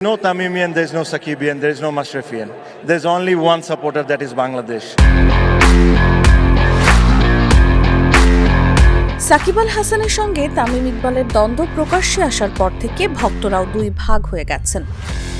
No Tamimian, there's no Sakibian, there's no Mashrafian. There's only one supporter that is Bangladesh. Shakib Al হাসানের সঙ্গে তামিম ইকবালের দ্বন্দ্ব প্রকাশ্যে আসার পর থেকে ভক্তরাও দুই ভাগ হয়ে গেছেন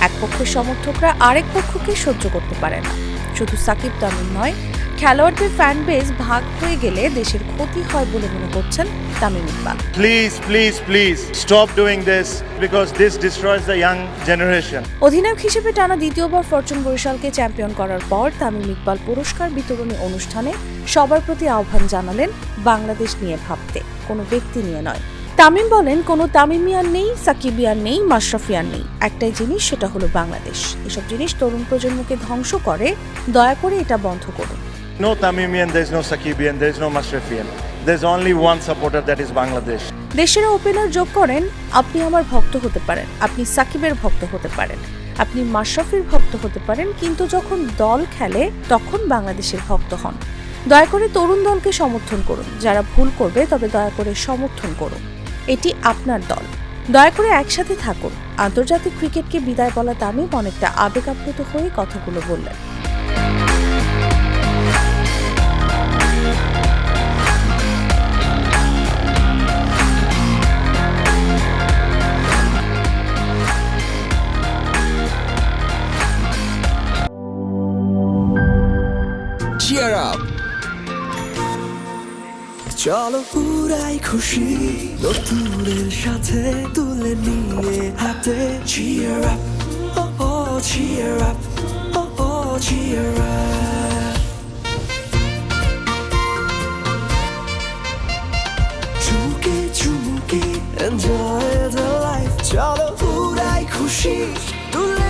এক পক্ষের সমর্থকরা আরেক পক্ষকে সহ্য করতে পারে না শুধু সাকিব তামিম নয় খেলোয়াড়দের ফ্যান বেস ভাগ হয়ে গেলে দেশের ক্ষতি হয় বলে মনে করছেন Tamim Iqbal. Please please please stop doing this because this destroys the young generation অধিনায়ক হিসেবে টানা দ্বিতীয়বার ফরচুন বরিশালকে চ্যাম্পিয়ন করার পর তামিম ইকবাল পুরস্কার বিতরণী অনুষ্ঠানে সবার প্রতি আহ্বান জানালেন বাংলাদেশ নিয়ে ভাবতে। কোনো ব্যক্তি নিয়ে নয়। তামিম বলেন কোনো তামিমিয়ান নেই সাকিবিয়ান নেই মাশরাফিয়ান নেই। একটাই জিনিস সেটা হলো বাংলাদেশ। এসব জিনিস তরুণ প্রজন্মকে ধ্বংস করে। দয়া করে এটা বন্ধ করুন। No Tamimian, there's no Sakibian, there's no Mashrafian. There's only one supporter that is Bangladesh. দেশের ওপেনার যোগ করেন আপনি আমার ভক্ত হতে পারেন আপনি সাকিবের ভক্ত হতে পারেন আপনি মাশরাফির ভক্ত হতে পারেন কিন্তু যখন দল খেলে তখন বাংলাদেশের ভক্ত হন। দয়া করে তরুণ দলকে সমর্থন করুন যারা ভুল করবে তবে দয়া করে সমর্থন করুন। এটি আপনার দল। দয়া করে একসাথে থাকুন। আন্তর্জাতিক ক্রিকেটকে বিদায় বলা তামিম অনেকটা আবেগ আপ্লুত হয়ে কথাগুলো বললেন। Cheer up চলো পুরাই খুশি নতুনের সাথে তুলে নিয়ে হাতে oh oh cheer up oh oh cheer up চুমুকে চুমুকে enjoy the life চলো পুরাই খুশি তুলে